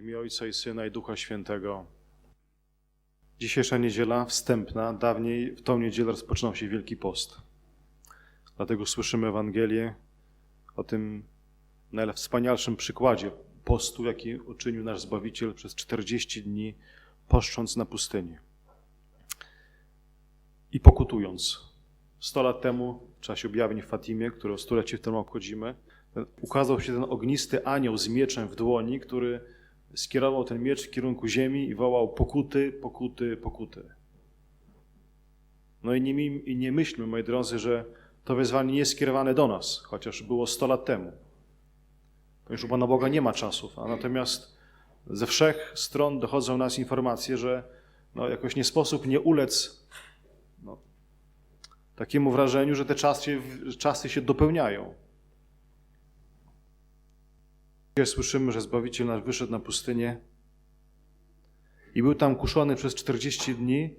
Imię Ojca i Syna i Ducha Świętego. Dzisiejsza niedziela wstępna, dawniej w tą niedzielę rozpoczynał się Wielki Post. Dlatego słyszymy Ewangelię o tym najwspanialszym przykładzie postu, jaki uczynił nasz Zbawiciel przez 40 dni, poszcząc na pustyni i pokutując. 100 lat temu, w czasie objawień w Fatimie, które stulecie w tym obchodzimy, ukazał się ten ognisty anioł z mieczem w dłoni, który skierował ten miecz w kierunku ziemi i wołał pokuty, pokuty, pokuty. No i nie, i nie myślmy, moi drodzy, że to wezwanie nie jest skierowane do nas, chociaż było 100 lat temu. Ponieważ u Pana Boga nie ma czasów, a natomiast ze wszech stron dochodzą nas informacje, że no, jakoś nie sposób nie ulec no, takiemu wrażeniu, że te czasy, czasy się dopełniają. Dzisiaj słyszymy, że Zbawiciel nasz wyszedł na pustynię i był tam kuszony przez 40 dni.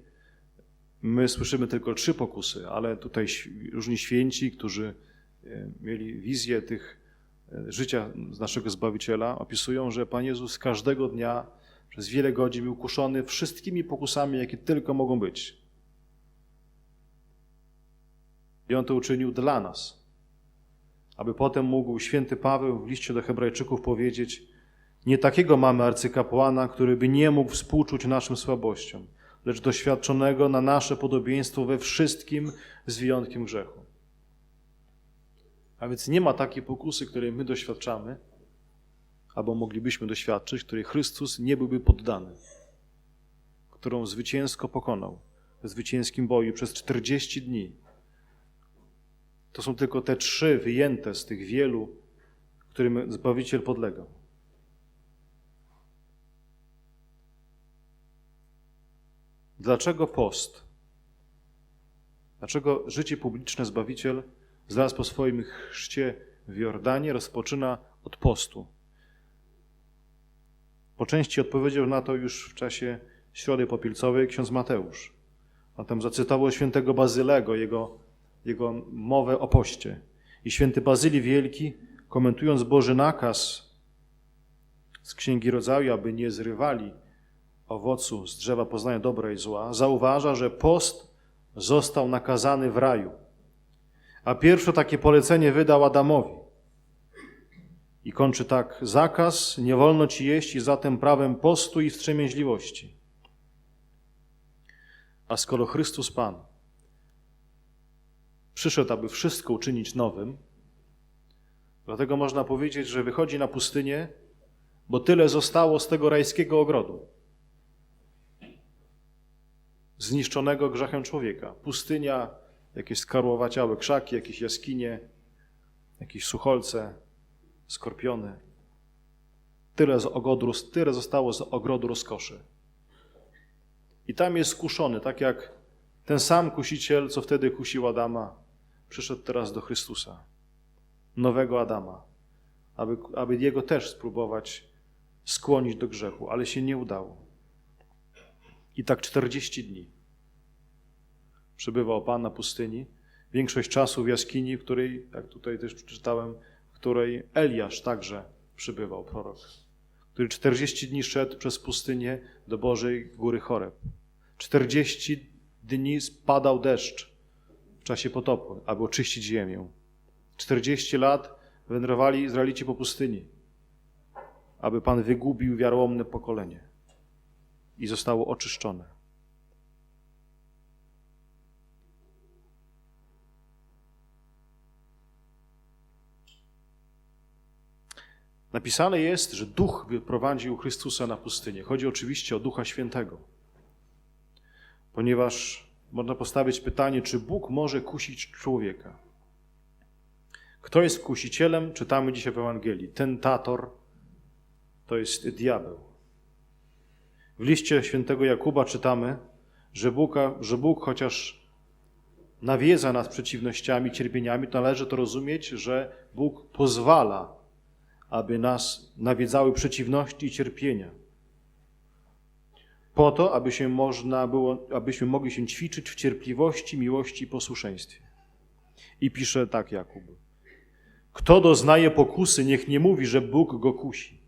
My słyszymy tylko trzy pokusy, ale tutaj różni święci, którzy e, mieli wizję tych e, życia z naszego Zbawiciela, opisują, że Pan Jezus każdego dnia przez wiele godzin był kuszony wszystkimi pokusami, jakie tylko mogą być. I On to uczynił dla nas aby potem mógł święty Paweł w liście do Hebrajczyków powiedzieć: Nie takiego mamy arcykapłana, który by nie mógł współczuć naszym słabościom, lecz doświadczonego na nasze podobieństwo we wszystkim z wyjątkiem grzechu. A więc nie ma takiej pokusy, której my doświadczamy, albo moglibyśmy doświadczyć, której Chrystus nie byłby poddany, którą zwycięsko pokonał w zwycięskim boju przez 40 dni. To są tylko te trzy wyjęte z tych wielu, którym Zbawiciel podlegał. Dlaczego post? Dlaczego życie publiczne Zbawiciel zaraz po swoim chrzcie w Jordanie rozpoczyna od postu? Po części odpowiedział na to już w czasie Środy Popielcowej ksiądz Mateusz. A tam zacytował świętego Bazylego, jego jego mowę o poście. I święty Bazyli Wielki, komentując Boży nakaz z Księgi Rodzaju, aby nie zrywali owocu z drzewa poznania dobra i zła, zauważa, że post został nakazany w raju. A pierwsze takie polecenie wydał Adamowi. I kończy tak: Zakaz, nie wolno ci jeść, i zatem prawem postu i wstrzemięźliwości. A skoro Chrystus Pan przyszedł, aby wszystko uczynić nowym. Dlatego można powiedzieć, że wychodzi na pustynię, bo tyle zostało z tego rajskiego ogrodu. Zniszczonego grzechem człowieka. Pustynia, jakieś skarłowaciałe krzaki, jakieś jaskinie, jakieś sucholce, skorpiony. Tyle, z ogrodu, tyle zostało z ogrodu rozkoszy. I tam jest skuszony, tak jak ten sam kusiciel, co wtedy kusił Adama, przyszedł teraz do Chrystusa, nowego Adama, aby, aby jego też spróbować skłonić do grzechu, ale się nie udało. I tak 40 dni przebywał Pan na pustyni, większość czasu w jaskini, w której, jak tutaj też przeczytałem, w której Eliasz także przybywał, prorok, który 40 dni szedł przez pustynię do Bożej Góry Choreb. 40 dni spadał deszcz w czasie potopu, aby oczyścić ziemię. 40 lat wędrowali Izraelici po pustyni, aby Pan wygubił wiarołomne pokolenie i zostało oczyszczone. Napisane jest, że Duch wyprowadził Chrystusa na pustynię. Chodzi oczywiście o Ducha Świętego ponieważ można postawić pytanie, czy Bóg może kusić człowieka. Kto jest kusicielem? Czytamy dzisiaj w Ewangelii. Tentator to jest diabeł. W liście świętego Jakuba czytamy, że Bóg, że Bóg chociaż nawiedza nas przeciwnościami, cierpieniami, to należy to rozumieć, że Bóg pozwala, aby nas nawiedzały przeciwności i cierpienia po to, aby się można było, abyśmy mogli się ćwiczyć w cierpliwości, miłości i posłuszeństwie. I pisze tak Jakub. Kto doznaje pokusy, niech nie mówi, że Bóg go kusi,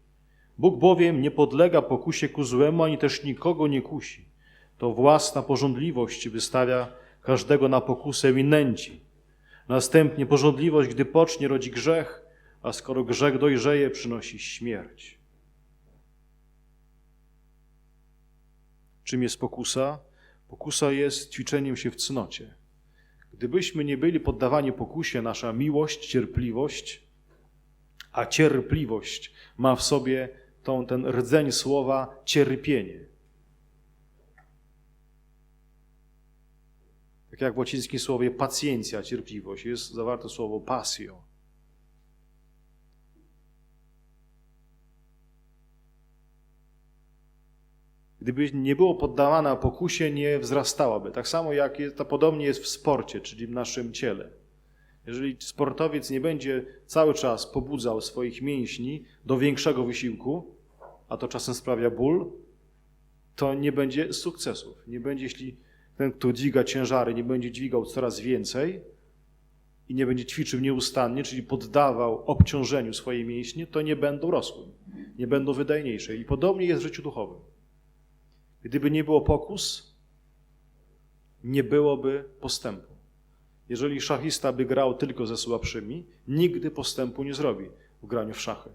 Bóg bowiem nie podlega pokusie ku złemu, ani też nikogo nie kusi. To własna porządliwość wystawia każdego na pokusę i nęci. Następnie porządliwość, gdy pocznie, rodzi grzech, a skoro grzech dojrzeje, przynosi śmierć. Czym jest pokusa? Pokusa jest ćwiczeniem się w cnocie. Gdybyśmy nie byli poddawani pokusie, nasza miłość, cierpliwość, a cierpliwość ma w sobie tą, ten rdzeń słowa cierpienie. Tak jak w łacińskim słowie pacjencja, cierpliwość, jest zawarte słowo pasio. Gdyby nie było poddawana pokusie, nie wzrastałaby. Tak samo jak jest, to podobnie jest w sporcie, czyli w naszym ciele. Jeżeli sportowiec nie będzie cały czas pobudzał swoich mięśni do większego wysiłku, a to czasem sprawia ból, to nie będzie sukcesów. Nie będzie, jeśli ten, kto dźwiga ciężary, nie będzie dźwigał coraz więcej i nie będzie ćwiczył nieustannie, czyli poddawał obciążeniu swoje mięśnie, to nie będą rosły, nie będą wydajniejsze. I podobnie jest w życiu duchowym. Gdyby nie było pokus, nie byłoby postępu. Jeżeli szachista by grał tylko ze słabszymi, nigdy postępu nie zrobi w graniu w szachy.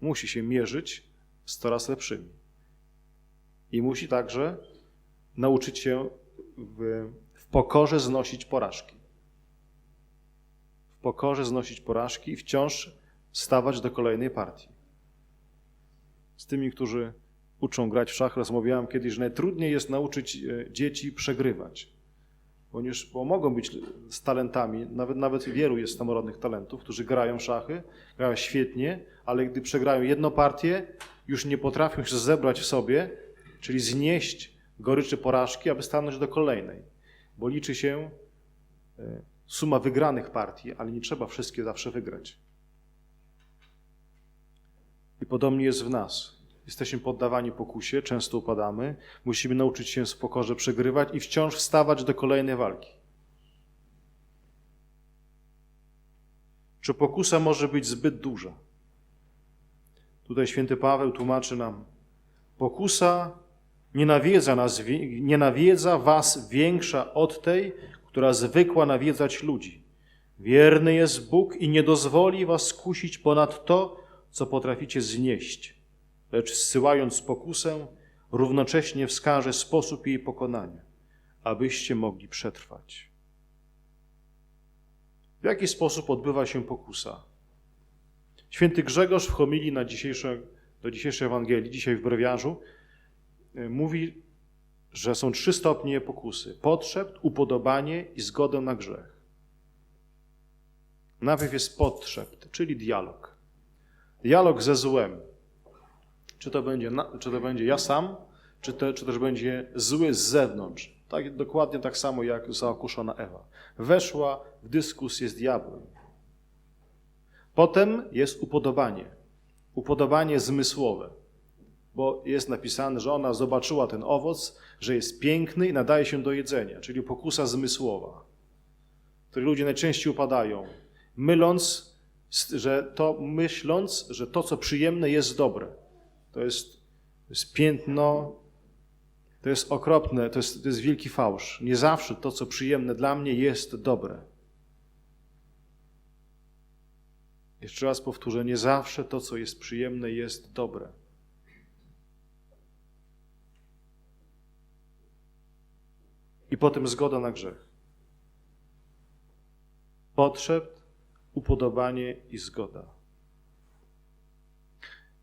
Musi się mierzyć z coraz lepszymi. I musi także nauczyć się w, w pokorze znosić porażki. W pokorze znosić porażki i wciąż stawać do kolejnej partii. Z tymi, którzy uczą grać w szachy, rozmawiałem kiedyś, że najtrudniej jest nauczyć e, dzieci przegrywać. Ponieważ, bo mogą być z talentami, nawet, nawet wielu jest samorodnych talentów, którzy grają szachy, grają świetnie, ale gdy przegrają jedną partię, już nie potrafią się zebrać w sobie, czyli znieść goryczy porażki, aby stanąć do kolejnej. Bo liczy się e, suma wygranych partii, ale nie trzeba wszystkie zawsze wygrać. I podobnie jest w nas. Jesteśmy poddawani pokusie, często upadamy. Musimy nauczyć się w pokorze przegrywać i wciąż wstawać do kolejnej walki. Czy pokusa może być zbyt duża? Tutaj święty Paweł tłumaczy nam: Pokusa nie nawiedza, nas, was większa od tej, która zwykła nawiedzać ludzi. Wierny jest Bóg i nie dozwoli was skusić ponad to, co potraficie znieść lecz zsyłając pokusę, równocześnie wskaże sposób jej pokonania, abyście mogli przetrwać. W jaki sposób odbywa się pokusa? Święty Grzegorz w homilii na dzisiejsze, do dzisiejszej Ewangelii, dzisiaj w brewiarzu, e, mówi, że są trzy stopnie pokusy. Potrzebt, upodobanie i zgodę na grzech. Najpierw jest potrzebt, czyli dialog. Dialog ze złem, czy to będzie, czy to będzie ja sam, czy, czy też będzie zły z zewnątrz. Tak, dokładnie tak samo jak zaokuszona Ewa. Weszła w dyskusję z diabłem. Potem jest upodobanie. Upodobanie zmysłowe. Bo jest napisane, że ona zobaczyła ten owoc, że jest piękny i nadaje się do jedzenia, czyli pokusa zmysłowa, w której ludzie najczęściej upadają, myląc, że to, myśląc, że to, co przyjemne, jest dobre. To jest, to jest piętno, to jest okropne, to jest, to jest wielki fałsz. Nie zawsze to, co przyjemne dla mnie, jest dobre. Jeszcze raz powtórzę, nie zawsze to, co jest przyjemne, jest dobre. I potem zgoda na grzech. Potrzeb, upodobanie i zgoda.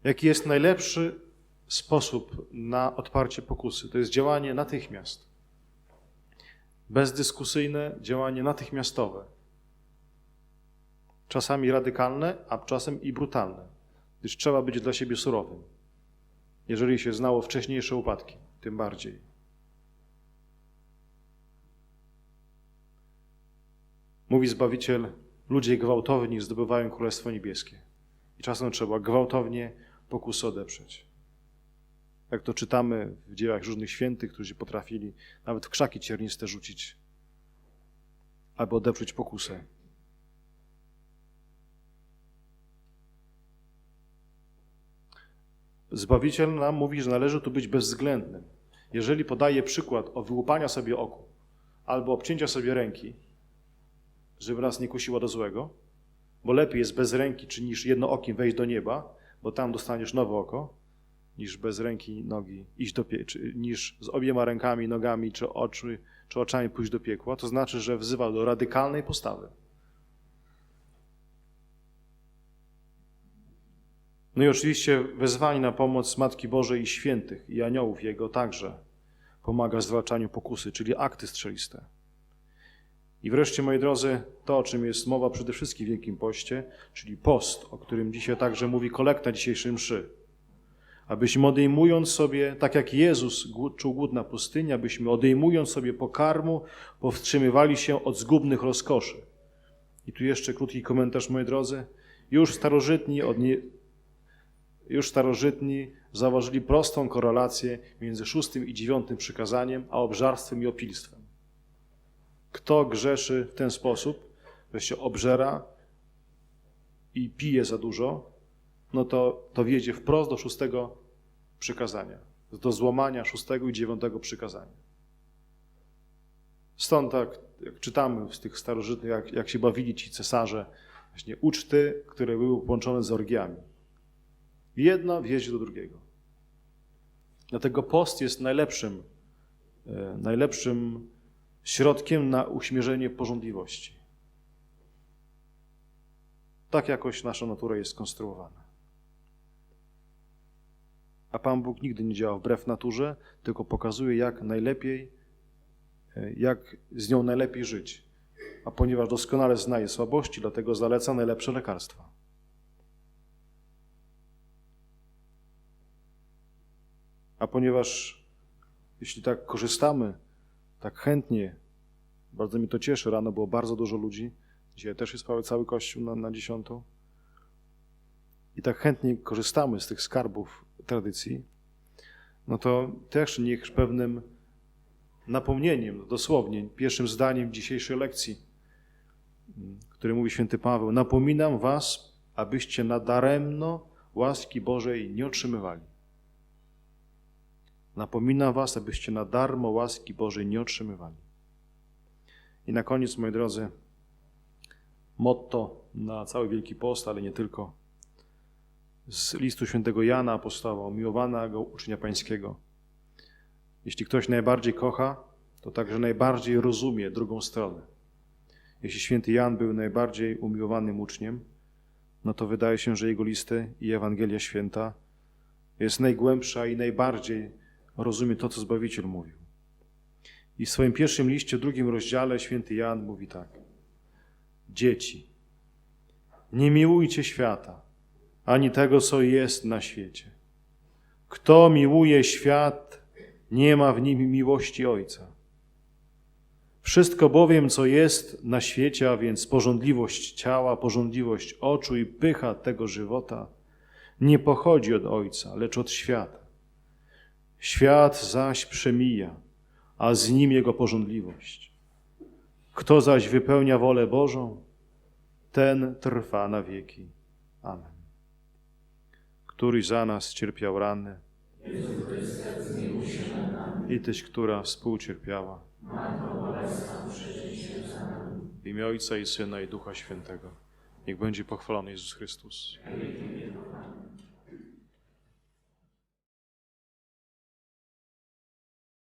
Jaki jest najlepszy sposób na odparcie pokusy? To jest działanie natychmiast. Bezdyskusyjne działanie natychmiastowe. Czasami radykalne, a czasem i brutalne, gdyż trzeba być dla siebie surowym. Jeżeli się znało wcześniejsze upadki, tym bardziej. Mówi Zbawiciel, ludzie gwałtowni zdobywają Królestwo Niebieskie. I czasem trzeba gwałtownie pokusy odeprzeć. Jak to czytamy w dziełach różnych świętych, którzy potrafili nawet w krzaki cierniste rzucić, aby odeprzeć pokusę. Zbawiciel nam mówi, że należy tu być bezwzględnym. Jeżeli podaje przykład o wyłupania sobie oku albo obcięcia sobie ręki, żeby nas nie kusiło do złego, bo lepiej jest bez ręki, czy niż jednookim wejść do nieba, bo tam dostaniesz nowe oko, niż bez ręki nogi iść do pie- czy niż z obiema rękami, nogami czy, oczy, czy oczami pójść do piekła, to znaczy, że wzywa do radykalnej postawy. No i oczywiście wezwanie na pomoc Matki Bożej i świętych i aniołów Jego także pomaga w zwalczaniu pokusy, czyli akty strzeliste. I wreszcie, moi drodzy, to, o czym jest mowa przede wszystkim w Wielkim Poście, czyli post, o którym dzisiaj także mówi kolekta dzisiejszej mszy. Abyśmy odejmując sobie, tak jak Jezus czuł głód na pustyni, abyśmy odejmując sobie pokarmu, powstrzymywali się od zgubnych rozkoszy. I tu jeszcze krótki komentarz, moi drodzy. Już starożytni, od nie, już starożytni zauważyli prostą korelację między szóstym i dziewiątym przykazaniem, a obżarstwem i opilstwem. Kto grzeszy w ten sposób, że się obżera i pije za dużo, no to, to wiedzie wprost do szóstego przykazania, do złamania szóstego i dziewiątego przykazania. Stąd tak, jak czytamy z tych starożytnych, jak, jak się bawili ci cesarze, właśnie uczty, które były połączone z orgiami. Jedno wiedzie do drugiego. Dlatego post jest najlepszym, e, najlepszym środkiem na uśmierzenie porządliwości. Tak jakoś nasza natura jest skonstruowana. A Pan Bóg nigdy nie działa wbrew naturze, tylko pokazuje, jak najlepiej, e, jak z nią najlepiej żyć. A ponieważ doskonale zna jej słabości, dlatego zaleca najlepsze lekarstwa. A ponieważ jeśli tak korzystamy, tak chętnie, bardzo mi to cieszy, rano było bardzo dużo ludzi, dzisiaj też jest prawie cały kościół na, na dziesiątą, i tak chętnie korzystamy z tych skarbów tradycji, no to też niech pewnym napomnieniem, dosłownie, pierwszym zdaniem dzisiejszej lekcji, który mówi święty Paweł, napominam was, abyście nadaremno łaski Bożej nie otrzymywali. Napominam was, abyście na darmo łaski Bożej nie otrzymywali. I na koniec, moi drodzy, motto na cały Wielki Post, ale nie tylko, z listu świętego Jana apostoła, umiłowanego ucznia pańskiego. Jeśli ktoś najbardziej kocha, to także najbardziej rozumie drugą stronę. Jeśli święty Jan był najbardziej umiłowanym uczniem, no to wydaje się, że jego listy i Ewangelia Święta jest najgłębsza i najbardziej rozumie to, co Zbawiciel mówił. I w swoim pierwszym liście, drugim rozdziale, święty Jan mówi tak. Dzieci, nie miłujcie świata, ani tego, co jest na świecie. Kto miłuje świat, nie ma w nim miłości Ojca. Wszystko bowiem, co jest na świecie, a więc porządliwość ciała, porządliwość oczu i pycha tego żywota, nie pochodzi od Ojca, lecz od świata. Świat zaś przemija, a z nim jego porządliwość. Kto zaś wypełnia wolę Bożą, ten trwa na wieki. Amen. Któryś za nas cierpiał rany i Tyś, która współcierpiała. W imię Ojca i Syna i Ducha Świętego. Niech będzie pochwalony Jezus Chrystus.